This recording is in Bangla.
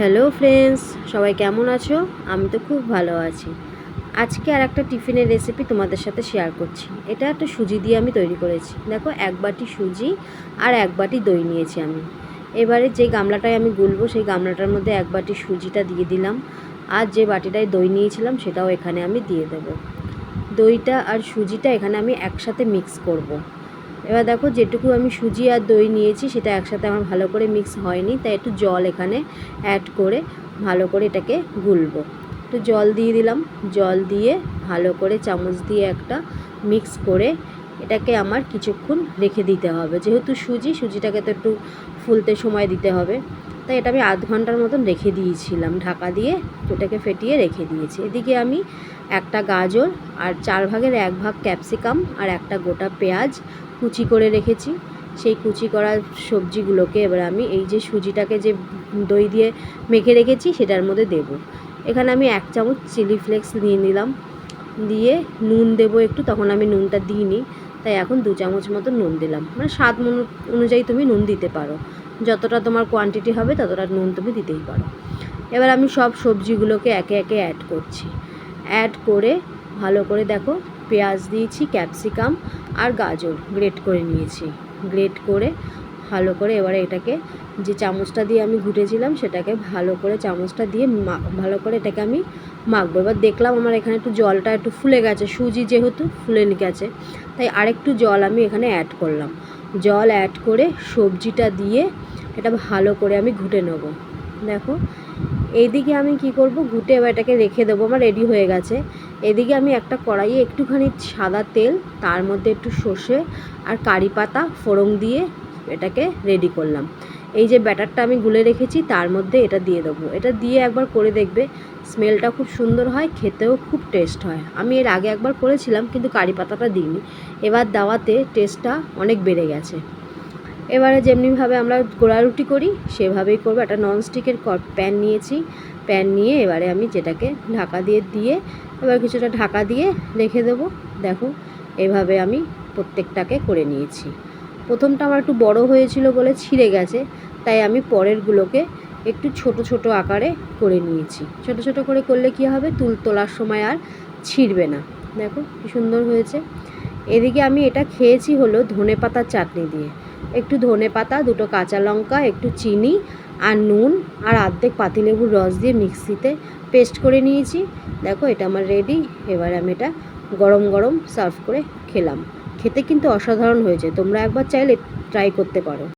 হ্যালো ফ্রেন্ডস, সবাই কেমন আছো? আমি তো খুব ভালো আছি। আজকে আর একটা টিফিনের রেসিপি তোমাদের সাথে শেয়ার করছি। এটা একটা সুজি দিয়ে আমি তৈরি করেছি। দেখো, এক বাটি সুজি আর এক বাটি দই নিয়েছি আমি। এবারে যে গামলাটায় আমি গুলবো, সেই গামলাটার মধ্যে এক বাটি সুজিটা দিয়ে দিলাম। আর যে বাটিটায় দই নিয়েছিলাম, সেটাও এখানে আমি দিয়ে দেব। দইটা আর সুজিটা এখানে আমি একসাথে মিক্স করব। এবার দেখো যেটুকু আমি সুজি আর দই নিয়েছি, সেটা একসাথে আমার ভালো করে মিক্স হয়নি, তাই একটু জল এখানে অ্যাড করে ভালো করে এটাকে গুলবো। একটু জল দিয়ে দিলাম, জল দিয়ে ভালো করে চামচ দিয়ে একটা মিক্স করে এটাকে আমার কিছুক্ষণ রেখে দিতে হবে। যেহেতু সুজি, সুজিটাকে তো একটু ফুলতে সময় দিতে হবে। তাই এটা আমি আধ ঘণ্টার মতন রেখে দিয়েছিলাম ঢাকা দিয়ে। ওটাকে ফেটিয়ে রেখে দিয়েছি। এদিকে আমি একটা গাজর আর চার ভাগের এক ভাগ ক্যাপসিকাম আর একটা গোটা পেঁয়াজ কুচি করে রেখেছি। সেই কুচি করা সবজিগুলোকে এবার আমি এই যে সুজিটাকে যে দই দিয়ে মেখে রেখেছি, সেটার মধ্যে দেব। এখানে আমি এক চামচ চিলি ফ্লেক্স নিয়ে নিলাম। দিয়ে নুন দেবো একটু, তখন আমি নুনটা দিইনি। তাই এখন দু চামচ মতো নুন দিলাম। মানে স্বাদ অনুযায়ী তুমি নুন দিতে পারো। যতটা তোমার কোয়ান্টিটি হবে, ততটা নুন তুমি দিতেই পারো। এবার আমি সব সবজিগুলোকে একে একে অ্যাড করছি। অ্যাড করে ভালো করে দেখো, পেঁয়াজ দিয়েছি ক্যাপসিকাম আর গাজর। গ্রেট করে নিয়েছি। গ্রেট করে ভালো করে এবারে এটাকে যে চামচটা দিয়ে আমি ঘুটেছিলাম, সেটাকে ভালো করে চামচটা দিয়ে ভালো করে এটাকে আমি মাখবো। এবার দেখলাম আমার এখানে একটু জলটা একটু ফুলে গেছে, সুজি যেহেতু ফুলে গেছে, তাই আরেকটু জল আমি এখানে অ্যাড করলাম। জল অ্যাড করে সবজিটা দিয়ে এটা ভালো করে আমি ঘুটে নেব। দেখো, এইদিকে আমি কি করব, ঘুটে এবার এটাকে রেখে দেবো, আমার রেডি হয়ে গেছে। এদিকে আমি একটা কড়াইয়ে একটুখানি সাদা তেল, তার মধ্যে একটু সর্ষে আর কারি পাতা ফোড়ন দিয়ে এটাকে রেডি করলাম। এই যে ব্যাটারটা আমি গুলে রেখেছি, তার মধ্যে এটা দিয়ে দেবো। এটা দিয়ে একবার করে দেখবে স্মেলটা খুব সুন্দর হয়, খেতেও খুব টেস্ট হয়। আমি এর আগে একবার করেছিলাম, কিন্তু কারি পাতাটা দিইনি। এবার দাওয়াতে টেস্টটা অনেক বেড়ে গেছে। এবারে যেমনিভাবে আমরা গোড়া রুটি করি, সেভাবেই করব। একটা ননস্টিকের প্যান নিয়েছি। প্যান নিয়ে এবারে আমি যেটাকে ঢাকা দিয়ে দিয়ে, এবার কিছুটা ঢাকা দিয়ে রেখে দেবো। দেখো, এভাবে আমি প্রত্যেকটাকে করে নিয়েছি। প্রথমটা আমার একটু বড় হয়েছিল বলে ছিঁড়ে গেছে, তাই আমি পরেরগুলোকে একটু ছোট ছোট আকারে করে নিয়েছি। ছোট ছোট করে করলে কি হবে? তুল তোলার সময় আর ছিঁড়বে না। দেখো কি সুন্দর হয়েছে। এদিকে আমি এটা খেয়েছি হলো ধনে পাতার চাটনি দিয়ে। একটু ধনে পাতা, দুটো কাঁচা লঙ্কা, একটু চিনি আর নুন আর আর্ধেক পাতিলেবুর রস দিয়ে মিক্সিতে পেস্ট করে নিয়েছি। দেখো এটা আমার রেডি। এবার আমি এটা গরম গরম সার্ভ করে খেলাম। খেতে কিন্তু অসাধারণ হয়েছে। তোমরা একবার চাইলে ট্রাই করতে পারো।